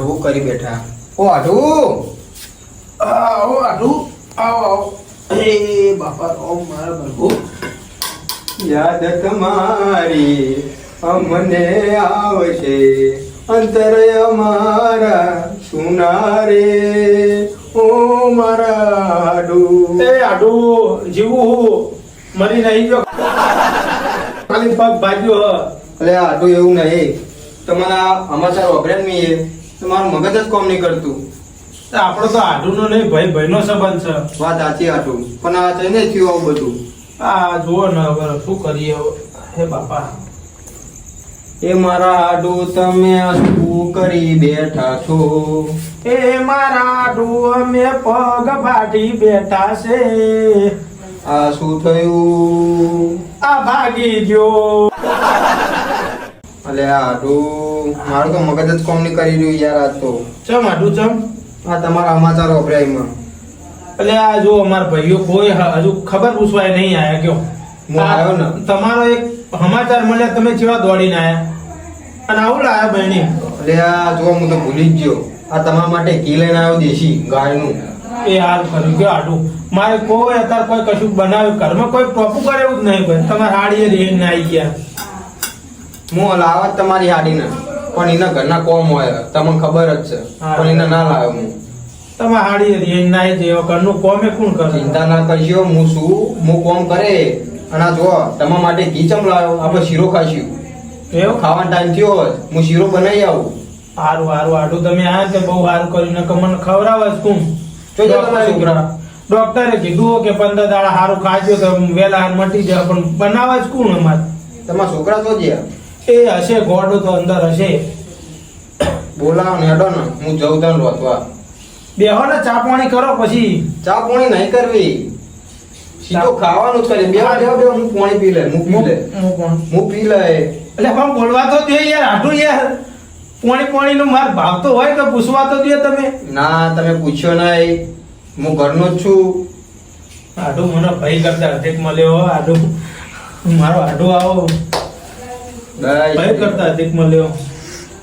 આઢું કરી બેઠા. ઓ આઢું આવો આઢું આવો આવો. અરે બાપા ઓમ મારા પ્રભુ યાદ તમારી અમને આવશે. અંતર અમારા સુનારે. ઓ મારા આડું. એ આડું જીવું હું. મરી નહીં ગયો. ખાલી પગ ભાજ્યો હ. અલે આડું એવું નહીં. તમારા સમાચાર વગેરે નહીં તમારું મગજ જ કોમ નહીં કરતું. તો આપણો તો આડુનો નહીં ભાઈ ભાઈનો સંબંધ છે. વાત સાચી આટું. પણ આ થઈને થયું આવું બધું. આ જુઓ ને હવે શું કરીએ હે બાપા. એ મારા આડુ તમે શું કરી બેઠા છો? એ મારા આડુ અમે પગ ભાટી બેઠા છે. આ શું થયું? આ ભાગી ગયો. અલે આડું મારું તો મગજ જ કોમ નહીં કરી રહ્યું યાર આજ તો. ચમ આડુ ચમ? આ તમારા સમાચાર વપરાયમાં એટલે આ જો અમારા ભાઈઓ કોઈ હજુ ખબર પૂછવાય નહીં આયા કયો? હું આવ્યો ને. તમારો એક સમાચાર મળ્યા તમે જેવા દોડીને આયા? અને આવું લાયા બહેણી અલે આ જો હું તો ભૂલી જ ગયો. આ તમારા માટે ઘી લઈને આવ્યો દેશી ગાયનું. એ હાલ કર્યું કે આડું. મારે કોઈ અત્યારે કોઈ કશું બનાવ્યું. ઘરમાં કોઈ પ્રોપુ કરે એવું જ નહીં ભાઈ તમારે હાડીએ ના આવી ગયા. હું લાવત તમારી હાડીને. પણ એના ઘરના કોમ હોય. તમને ખબર જ છે. પણ એને ના લાવ્યો હું. તમે હાડી રહીને નાઈ જાય ઘરનું કોમે કોણ કરે? ચિંતા ના કરજો હું શું હું કોમ કરે. અને આ જો તમારા માટે ઘી ચમ લાવ્યો? આપણે શીરો ખાશું એવો? ખાવાનો ટાઈમ થયો હોય હું શીરો બનાવી આવું. હારું હારું આડું તમે આ તે બહુ સારું કર્યું. ને મને ખવડાવે જ કોણ? જોજો તમારા છોકરા. ડોક્ટરે કીધું કે પંદર દાડા સારું ખાજો તો વહેલા હાર મટી જાય પણ બનાવે જ કોણ અમારે? તમારા છોકરા તો જ્યાં. એ હશે ગોડો તો અંદર હશે. બોલાવો ને હેડો ને. હું જઉં તને રોતવા બેહો ને ચા પાણી કરો પછી. ચા પાણી નહીં કરવી. સીધો ખાવાનું જ કરે બે વાર બે હું પાણી પી લે હું પી લે હું પી લે એટલે પણ બોલવા તો દે યાર આટું યાર. પાણી પાણી નો માર ભાવતો હોય તો પૂછવા તો દે તમે. ના તમે પૂછ્યો નહીં. હું ઘરનો જ છું. આડું મને ભાઈ કરતા અધિક મળ્યો આડું. મારો આડું આવો. ભાઈ. કરતા અધિક મળ્યો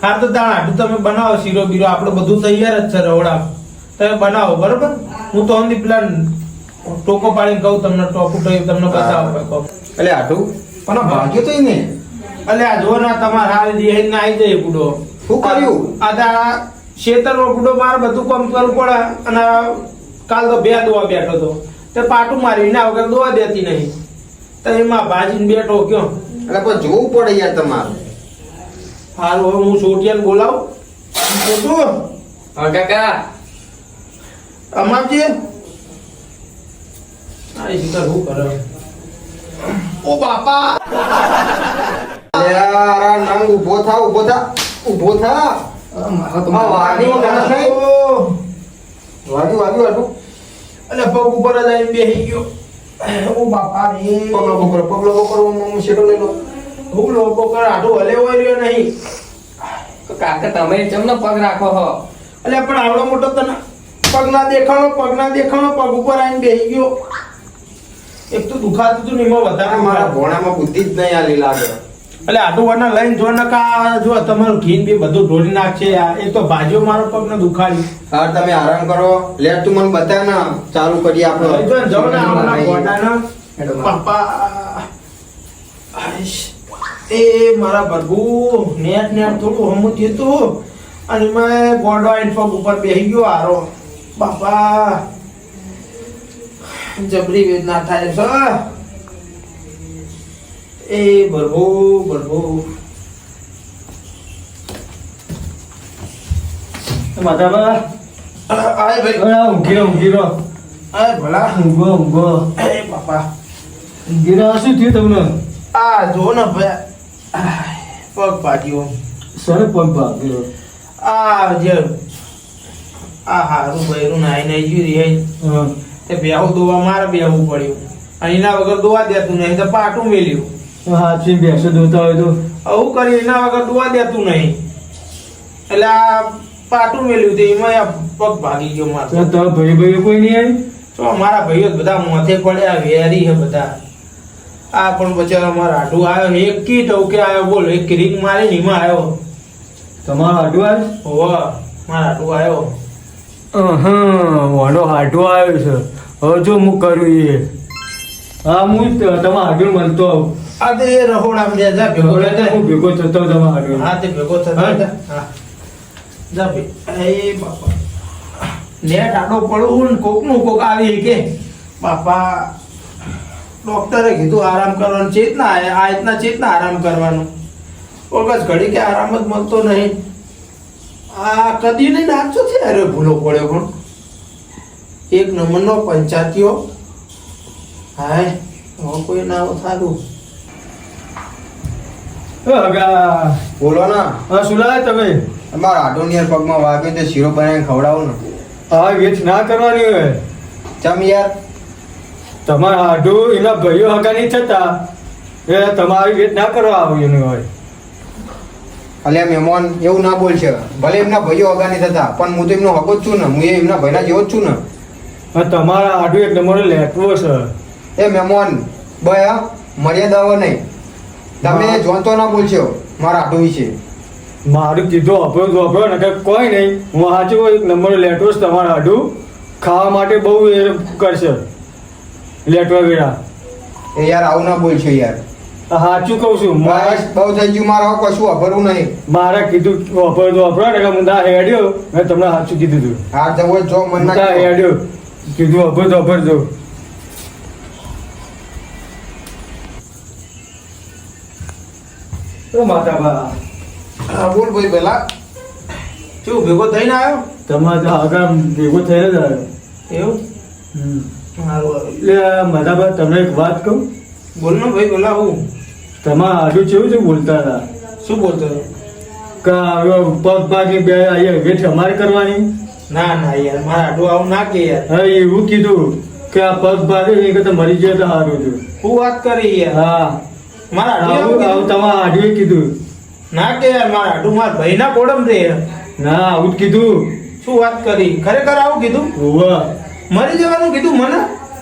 હા તો દાણા આડું તમે બનાવો શીરો બીરો. આપણે બધું તૈયાર જ છે રવડા. તમે બનાવો બરોબર? હું તો ઓનલી પ્લાન ટોકો પાડીને કહું તમને ટોપું કહ્યું તમને બતાવો. એટલે આટું પણ ભાગ્યો તો ને એટલે આ જો ના તમારે હાલ દિહાઈ ના આવી જાય બુડો શું કર્યું? આ આ શેતર બુડો મારે બધું કામ કરવું પડે. અને કાલ તો બે દોવા બેઠો તો તે પાટું મારીને વગર દોવા દેતી નહીં. તો એમાં ભાજીને બેઠો કયો? એટલે પણ જોવું પડે યાર તમારે. હાલ હવે હું સોટિયાને બોલાવું. મોટું હા કાકા. અમારજી આ શીખર શું કરે? ઓ બાપા! આ નંગ ઊભો થા ઊભો થા ઊભો થા? વાગ્યું વાગ્યું આટું અને પગ ઉપર જ આવીને બેસી ગયો. ઓ બાપા રે પગલો પકડો પગલો પકડો હું શેડો લઈ લો હું લોકો કર આટો હલે હોય રહ્યો નહીં. કાકા તમે ચમનો પગ રાખો હો? એટલે પણ આવડો મોટો તને પગ ના દેખાણો પગ ના દેખાણો પગ ઉપર આવીને બેસી ગયો. એક તો દુખાતું હતું ને એમાં વધારે મારા મારા ભોણામાં બુદ્ધિ જ નહીં આલી લાગે. એટલે આટલું વાના લઈને જો નકા જો તમારું ઘીન બી બધું ઢોળી નાખશે એ તો ભાજીઓ મારો પગ ને દુખાડી. હાર તમે આરામ કરો. લે તું મને બતા ને. ચાલુ કરીએ આપણે. હવે જો ને આવડા ગોડાના. પપ્પા આઈશ. એ મારા ભરગુ નેટ નેટ થોડું હમું થયું તું. અને મેં ગોડો આઈને પગ ઉપર બેસી ગયો હારો. બાપા જબરી વેદના થાય છે. એ ભરભુ ભરભુ માધાબા આય ભાઈ. ઘણા ઊંઘી ઊંઘી રહો. આય ભલા. ઊંઘો ઊંઘો. એ બાપા. ઊંઘી રહો શું થયું તમને? આ જો ને ભાઈ. પગ પાટ્યો સોને પગ ભાગ્યો? આ જે આ હારું બૈરું નાઈ નાઈ ગયું રે તે બેહું દોવા મારે બેહવું પડ્યું. અહીંના વગર દોવા દેતું નહીં તો પાટું મેલ્યું. હાથ બેસો ધોતા હોય તો આવું કરી એના વગર દોવા દેતું નહીં. એટલે આ પાટું મેલ્યું હતું એમાં પગ ભાગી ગયો મારો તો ભાઈ ભાઈ કોઈ નહીં આવી? તો અમારા ભાઈઓ બધા મોથે પડ્યા વેરી હે બધા. આ પણ બચારા મારા આઢું આવ્યો એક કી ટવકે આવ્યો બોલ એક રિંગ મારી ને એમાં આવ્યો. તમારો આડું આવ્યો? હોવા મારા આટું આવ્યો. વાંઢો હાડો આવ્યો છે. હવે જો હું કરું એ? હા હું જ તમારા હાડું મળતો આવું. આ તે રહોડામાં જા જા ભેગો ભેગો હું ભેગો થતો તમારા હા તે ભેગો થતો હા? જા. ભે. એ બાપા. નેટ આટો પડવું ને કોકનું કોક આવી કે બાપા ડોક્ટરે કીધું આરામ કરવાનું ચેતના આ રીતના ચેતના આરામ કરવાનું. ઓગસ ઘડી કે આરામ જ મળતો નહીં. આ કદી નહીં નાચો છે? અરે ભૂલો પડ્યો પણ. એક નંબરનો પંચાયતીઓ. હાય હવે કોઈ ના થારું બોલો ના. હા શું લાવે તમે? અમારા આટોનિયર પગમાં વાગે તે શીરો બનાવીને ખવડાવો ને. હા વેચ ના કરવાની હોય. ચમ યાર. તમારા હાડું એના ભાઈઓ હગા નહીં થતા. એ તમારી વેચ ના કરવા આવ્યું હોય. અલ્યા મહેમાન એવું ના બોલશે ભલે એમના ભાઈઓ અગા નહીં થતા પણ હું તો એમનો હકો જ છું ને. હું એમના ભાઈના જેવો જ છું ને. હા તમારા આડું એક નંબર લેટવો છે. એ મહેમાન બયા મર્યાદાઓ નહીં. તમે જોનતો ના બોલશો મારા આટો વિશે. મારું કીધું અભરો તો અભરો ને કોઈ નહીં. હું સાચું એક નંબર લેટવો છે તમારા હાડું. ખાવા માટે બહુ એ કરશે. લેટવા વેળા એ યાર આવું ના બોલશો યાર. સાચું કહું છું. મારે બહુ થઈ ગયું મારે કશું અભરવું નહીં. મારે કીધું અભરો તો અભરો ને હું ના હેડ્યો મેં તમને સાચું કીધું હતું હા જવો જો મને. હેડ્યો. કીધું અભર તો અભર જો. ઓ માતા હા બોલ ભાઈ પેલા શું ભેગો થઈને આવ્યો? તમારે તો આગળ ભેગો થયો જ આવ્યો. એવું? હમ. સારું સારું એટલે માતા તમને એક વાત કહું? બોલ ને ભાઈ પેલા હું. તમારા આડું કેવું છે બોલતા હતા? શું બોલતો હતો? પગ ભાગી બે અહીંયા વેઠ અમારે કરવાની? ના ના યાર મારા આટલું આવું ના કે યાર. હા એવું કીધું કે આ પગ ભાગે એ કરતા મરી જાય તો સારું છે હું વાત કરી યાર. હા. મારા આવું આવું? તમારા આડું કીધું. ના કે મારા આટલું મારા ભાઈના કોડમ રે ના આવું જ કીધું. શું વાત કરી? ખરેખર આવું કીધું? હોવા. મરી જવાનું કીધું મને?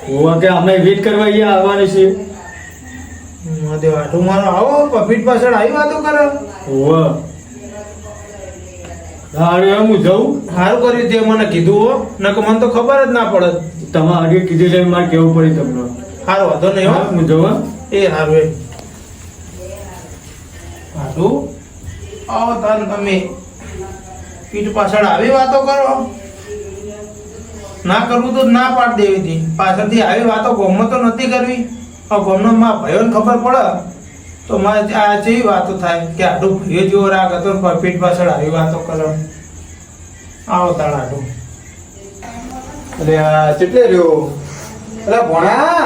હોવા કે અમે વેટ કરવા અહીંયા આવવાની છે મહાદેવ આટલું મારો આવો પફીટ પાછળ આવી વાતો કરો. હોવા. હારે હું જઉં. સારું કર્યું તે મને કીધું હો. નકર મને તો ખબર જ ના પડત. તમારે આડું કીધું છે મારે કેવું પડે તમને. સારું વાંધો નહીં હું. જવા એ સારું સારું આવો તાન તમે. પીઠ પાછળ આવી વાતો કરો. ના કરવું તો ના પાડ દેવી હતી. પાછળથી આવી વાતો ગોમમાં તો નથી કરવી. આ ગોમનો માં ભયોને ખબર પડે તો મારે આ જેવી વાતો થાય કે આટલું ભયો જેવો રાગ હતો પીઠ પાછળ આવી વાતો કરો. આવો તાળ આટલું અરે આ ચેટલે રહ્યો? અરે ભોણા?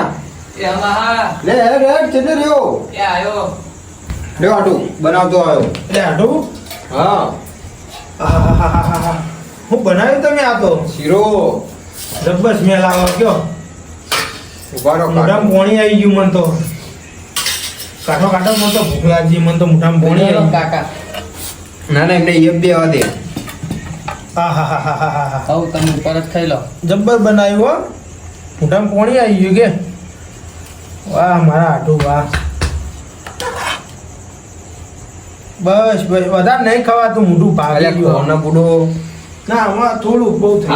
લે લે લે ચેટલે રહ્યો? આવ્યો આયો. લ્યો આટું બનાવતો આવ્યો. એટલે આટુ? હા. હું બનાવ્યું તમે આ તો? શીરો. જબ્બર સ્મેલ આવે કયો? ઉભારો મોઢામાં પોણી આવી ગયું મને તો. કાઠો કાઠો મને તો ભૂખ લાગી મને તો મોઢામાં પોણી આવી. કાકા. ના ના એમને એક બે આવા દે. હા હા તમે ઉપર જ ખાઈ લો. જબ્બર બનાવ્યું હો. મોઢામાં પોણી આવી ગયું કે? વાહ મારા આટુ વાહ. બસ બસ. વધારે નહીં ખવાતું મોઢું ભાગી અલ્યા ગયું. કોનો બુડો ના હમણાં થોડું બહુ તું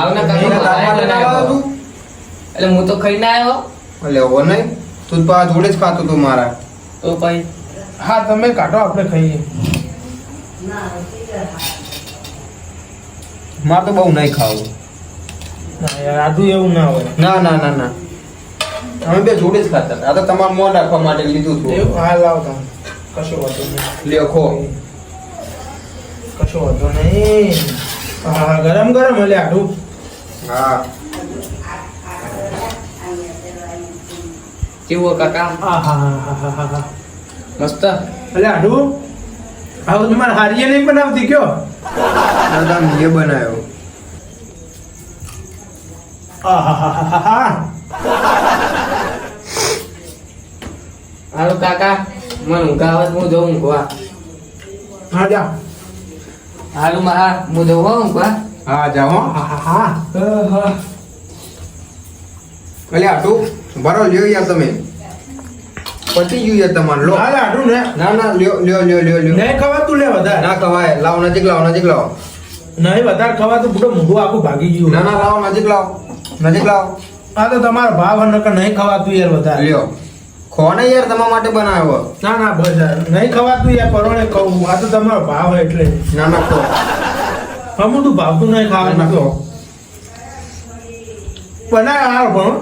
એટલે હું તો ખાઈને આવ્યો. એટલે હો નહીં. તું તો આ જોડે જ ખાતો તું મારા. તો ભાઈ હા તમે કાઢો આપણે ખાઈએ. મારે તો બહુ નહીં ખાવું. આદુ એવું ના હોય. ના ના ના ના. અમે બે જોડે જ ખાતા હતા. આ તો તમારું મોં રાખવા માટે લીધું હતું. એવું? હા લાવ તમે. કશો વાંધો નહીં. લ્યો ખો. કશો વાંધો નહીં. હા ગરમ ગરમ એટલે આટલું હા. કેવું કાકા? હા હા હા હા હા મસ્ત? એટલે આટલું આવું તમારે હારીએ નહીં બનાવતી કયો? દાદા મેં બનાવ્યો. હા હા હા હા હા હારું કાકા. મને ઊંઘ આવે હું જઉં ઊંઘવા હા જા. હારું માં હા. હું જઉં હો ઊંઘવા હા જાઓ હો. આહાહા. અલે આટું બરો લ્યો યાર તમે. પતી ગયું યાર તમારે લો. હાલ આટું ને. ના ના લ્યો લ્યો લ્યો લ્યો લ્યો. નહીં ખવાતું લે વધારે. ના ખવાય. લાવ નજીક લાવ નજીક લાવ. નહીં વધારે ખવા તો મોઢું આખું ભાગી ગયું. ના ના લાવો નજીક લાવો. નજીક લાવ. આ તો તમારો ભાવ નકર નહીં ખવાતું યાર વધારે. લ્યો. ખોને યાર તમારા માટે બનાવ્યો? ના ના બસ યાર નહીં ખવાતું યાર પરોણે કહું. આ તો તમારો ભાવ એટલે. ના ના ખો અમુતું ભાવતું નહીં ખાવા ના તો હાર પણ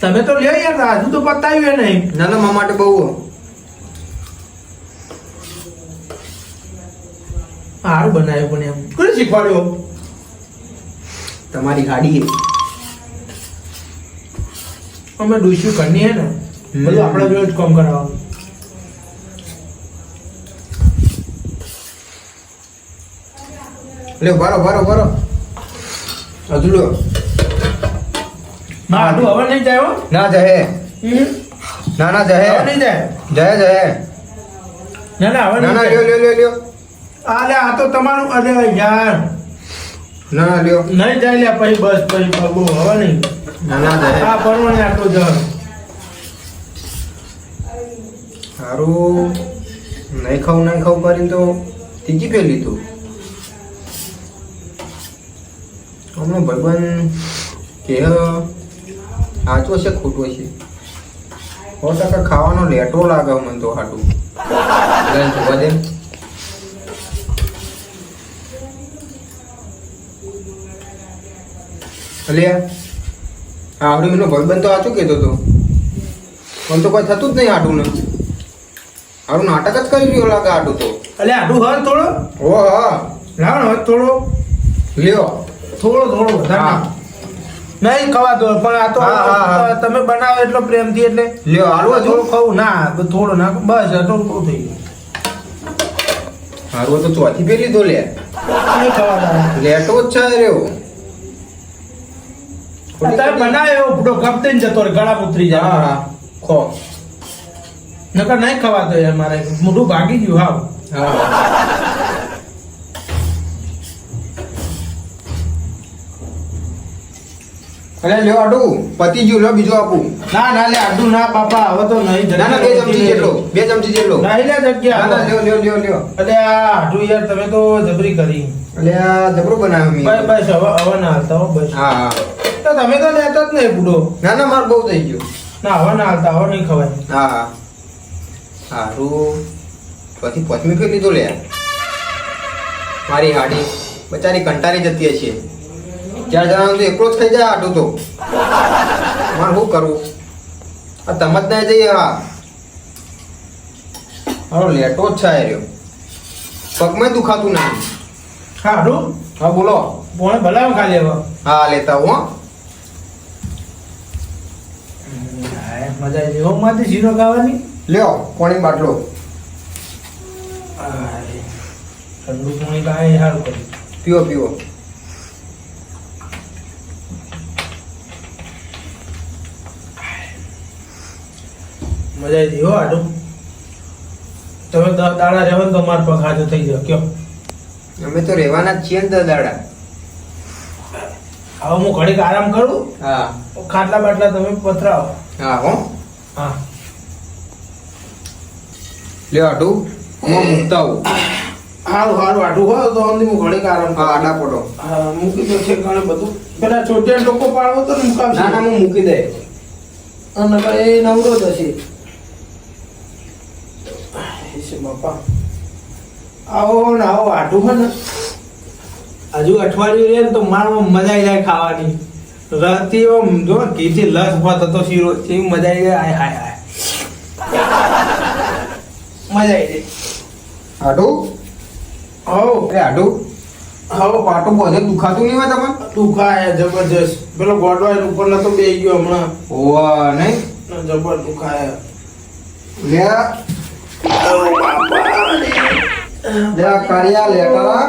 તમે તો લે યાર હજુ તો પતાવ્યું નહીં. ના ના મારા માટે બહુ સારું બનાવ્યું પણ એમ. કોને શીખવાડ્યો? તમારી ગાડી અમે ડોસ્યું કરની હે ને બધું આપણા જોડે જ કામ કરાવવાનું લે ભરો ભરો ભરો અધુલો ના આટલું હવે નહીં જાય હો. ના જહે. હમ? ના ના હવે જહે નહીં જાય. જહે જહે. ના ના હવે ના ના લ્યો જાય લ્યો લ્યો આ લે આ તો તમારું અરે યાર. ના ના લ્યો. નહીં જાય લે પછી બસ પછી બબુ હવે નહીં. ના ના જહે આ પરવણે આટલું સારું નહીં ખાવું નહીં ખાવું કરીને તો ત્રીજી પે લીધું. હમણાં ભગવાન કે સાચો છે ખોટો છે? સો ટકા ખાવાનો લેટો લાગે મને તો હાટું. જોવા દે. અલ્યા આવડી મહિનો ભાઈબંધ તો આચું કહેતો હતો પણ તો કોઈ થતું જ નહીં આટું ને. આરું નાટક જ કરી રહ્યો લાગે આટું તો. એટલે આડું હર થોડો? ઓ હા. લાવો ને થોડો. લ્યો. થોડો થોડો વધારે નહીં. નહીં ખવાતો પણ આ તો હા, હા, હા. તમે બનાવો એટલો પ્રેમથી એટલે. લ્યો હાલવા જો થોડું ખાવું ના થોડો ના બસ એટલું બહુ થઈ ગયું. હારું તો ચોથી પેલી તો લે. નહીં દો લેટો જ છે રહ્યો તમે બનાવે એવો ફૂટો જતો રહે ગળા ઉતરી જાય. હા. ખો. નકર નહીં ખવાતો યાર મારે મોઢું ભાગી ગયું હાવ. હા. અરે લ્યો આડું. પતી ગયું લ્યો બીજું આપું. ના ના લે આડુ ના પાપા હવે તો નહીં ના ના બે ચમચી જેટલો. બે ચમચી જેટલો. નહીં લે જગ્યા ના લ્યો લ્યો લ્યો લ્યો. અલે આ આટલું યાર તમે તો જબરી કરી. એટલે આ જબરું બનાવ્યું બસ મેં બસ હવે હવે ના હાલતા હો બસ. હા હા. તો તમે તો લેતા જ નહીં બુડો. ના ના મારે બહુ થઈ ગયું. ના હવે ના હાલતા હવે નહીં ખવાય. હા હા. સારું પછી પચમી ફેર લીધો લે. મારી હાડી બચારી કંટાળી જતી હશે. ચાર જણાનું તો એકલો જ થઈ જાય આટલું તો. મારે શું કરવું? આ તમે જ ના જઈએ હા. મારો લેટો જ છે રહ્યો. પગમાં દુખાતું ના સારું હા બોલો. ભલાવ ખાલી હવે. હા લેતા હું. મજા આવી ગઈ. માંથી જીરો ખાવાની? લ્યો કોણી બાટલો. ઠંડુ પાણી કાંઈ સારું કર્યું પીવો પીવો. મજા આવી હો આટલું તમે દાડા રહેવા ને તો મારા પગ હાજર થઈ જાવ કયો? અમે તો રહેવાના જ છીએ ને દાડા. હવે હું ઘડીક આરામ કરું? હા. ખાટલા બાટલા તમે પથરાવો. હા હો. હા લે આટું. હું મૂકતા આવું. સારું સારું આટલું હોય તો અંદી હું ઘડીક કારણ હા આડા પડો હા મૂકી દો છે ઘણે બધું. પેલા ચોટિયા લોકો પાડવો તો ને મુકાવશે. ના ના હું મૂકી દે. અને ભાઈ એ નવરો છે બાપા. આવો ને આવો આટું હોય ને. હજુ અઠવાડિયું રહે ને તો મારમાં મજા આવી જાય ખાવાની. રતી આમ જો ને ઘીથી લસ હોત હતો શીરો એવી મજા આવી જાય હાય હાય હાય મજા આવી જાય આટું હો એ આટું હવે. પાટું બધે દુખાતું નહીં હોય તમને? દુખાય જબરજસ્ત. પેલો ગોડવાય ઉપર નતો બે ગયો હમણાં. ઓવા નહીં? જબર દુખાય. લે. લે આ કાળિયા લેટા.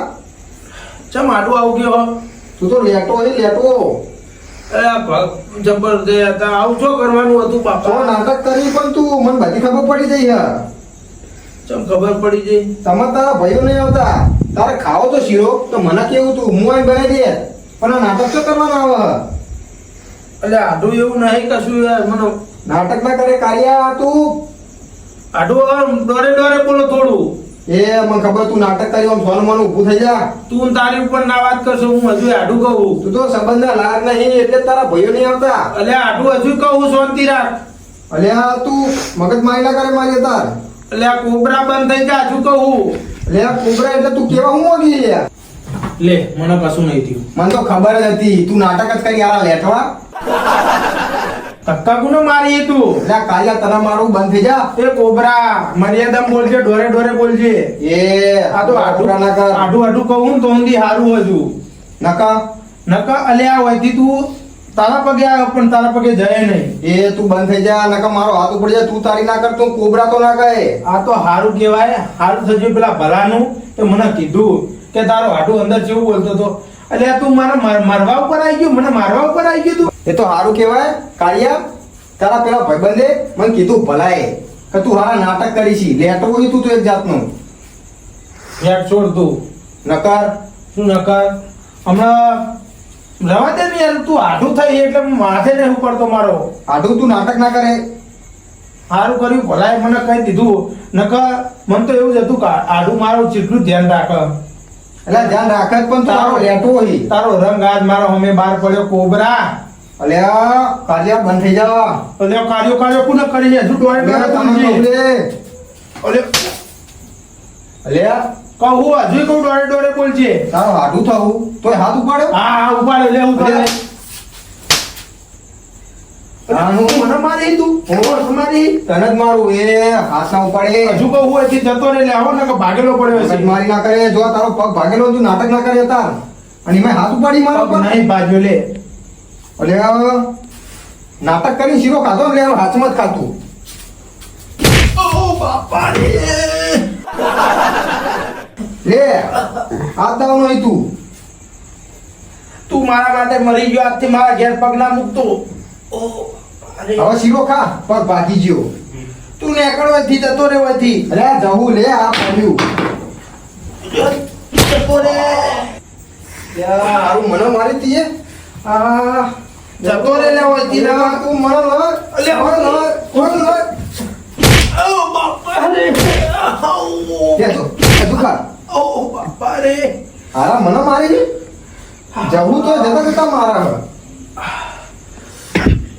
ચમ આટું આવું ગયો તું તો લેટો એ લેટો. જબર દે હતા આવું શું કરવાનું હતું બાપા? નાટક કરી પણ તું મને બધી ખબર પડી જઈ હે ચમ ખબર પડી જઈ તમે તારા ભાઈઓ નહીં આવતા. તારે ખાવો તો શીરો તો મને કેવું તું? હું અહીં બનાવી દે. પણ આ નાટક શું કરવાના આવે. એટલે આડું એવું નહીં કશું યાર મને નાટક ના કરે કાળિયા તું. આડું ડોરે ડોરે બોલો થોડું. એ મને ખબર તું નાટક કરી આમ સોનું મનું ઊભું થઈ જા. તું તારી ઉપર ના વાત કરશો હું હજુ આડું કહું. તું તો સંબંધના લાર નહીં એટલે તારા ભાઈઓ નહીં આવતા. અલ્યા આડું હજુ કહું શાંતિ રાખ. અલ્યા તું મગજ મારી ના કરે મારી તાર આ કોબરા બંધ થઈ જા હજુ કહું. અલ્યા કોબરા એટલે તું કેવા હું યાર લે મને કશું નહીં થયું. મને તો ખબર જ હતી તું નાટક જ કરી યાર આ લેઠવા ધક્કા કોને મારી તું? એટલે કાલે તને મારું બંધ થઈ જા. એ કોબરા મર્યાદા બોલજે ડોરે ડોરે બોલજે. એ આ તો આડું ના કર આડું આડું કહું તો ઊંધી હારું હજુ નકા નકા અલ્યા હોયથી તું તારા પગે આવે પણ તારા પગે જાય નહીં. એ તું બંધ થઈ જા નકા મારો હાથ ઉપર જાય તું તારી ના કર તું કોબરા તો ના કહે. આ તો હારું કહેવાય. હારું થયું પેલા ભલાનું. એ મને કીધું કે તારો હાડું અંદર જેવું બોલતો હતો અલ્યા તું મારા મર- મરવા ઉપર આવી ગયો? મને મારવા ઉપર આવી ગયો તું? એ તો સારું કહેવાય. કાળિયા તારા પેલા ભાઈબંધે મને કીધું ભલાએ કે તું હારા નાટક કરી છી લેટો હોય તું તો એક જાતનું. લેટ છોડ તું. નકાર? શું નકાર? હમણાં રવા દે ને યાર તું આઢું થઈ એટલે માથે નહીં ઉપડતો મારો. આઢું તું નાટક ના કરે? સારું કર્યું ભલાએ મને કહી દીધું. નકર મને તો એવું જ હતું કે આઢું મારું જેટલું ધ્યાન રાખ. એટલે ધ્યાન રાખે પણ તારો લેટો હોય. તારો રંગ આજ મારો અમે બહાર પડ્યો કોબરા. અલ્યા કાર્ય બંધ થઈ જાવ અલે કાર્યો કાર્યો કોને કરી લે? હજુ ડોળે અલ્યા, તમને અલે કહું અલે કહું હજુ કહું ડોળે ડોળે બોલજે. તારો હાડું થવું. તોય હાથ ઉપાડ્યો? હા હા ઉપાડે લે ઉપાડે આનું મને મારી તું મને મારી. તને જ મારું એ હાથ ના ઉપાડે હજુ કહું હોયથી જતો રે લે આવો ને કે ભાગેલો પડ્યો છે મારી ના કરે. જો તારો પગ ભાગેલો તું નાટક ના કરે તાર. અને હાથ ઉપાડી મારો નહીં ભાજ્યો લે. એટલે નાટક કરીને શીરો ખાધો ને હાથમાં જ ખાતું ઓ બાપા રે લે હાથ દાવ નહીં તું. તું મારા માટે મરી ગયો આજથી મારા ઘેર પગ ના મૂકતો. ઓ હવે શીરો ખા પગ ભાગી ગયો. તું નેકળવાથી જતો રે વધી અરે જવું લે આ પડ્યું. જતો રે હારું મને મારી તીએ આ જતો રે લે વાથી લે, તું મને. ઓ બાપા રે તું, તું ખા. ઓ બાપા રે. હારા મને મારી જવું તો જતા જતા મારા હવે.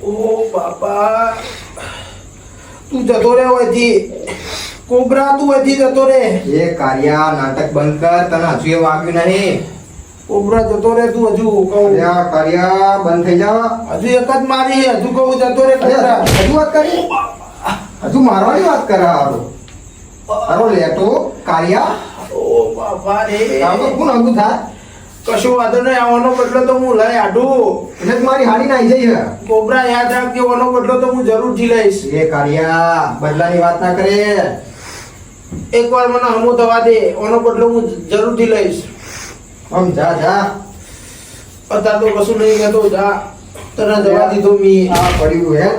ઓ બાપા તું જતો રે વાથી કોબરા તું વાથી જતો રે એ કાર્યા નાટક બંધ કર તને હજુ એ વાગ્યું નહીં. કોબરા જતો રે તું હજુ કહું. કાર્યા બંધ થઈ જા હજુ એક જ મારી હજુ કહું જતો રે કોબરા. હજુ વાત કરી? હજુ મારવાની વાત કરે હારો. હારો લેટો કાર્યા. ઓ બાપા રે. તારો તો કોણ હગું થાય. કશું વાંધો નહીં આવવાનો બદલો તો હું લઈ આડું એટલે મારી હાડી નાઈ જઈ હે. કોબરા યાદ રાખજે ઓનો બદલો તો હું જરૂરથી લઈશ. એ કાર્યા બદલાની વાત ના કરે. એકવાર મને હમો થવા દે ઓનો બદલો હું જરૂરથી લઈશ. આમ જા જા. અત્યારે તો કશું નહીં કહેતો જા. તને જવા દીધો મી. આ પડ્યું હે.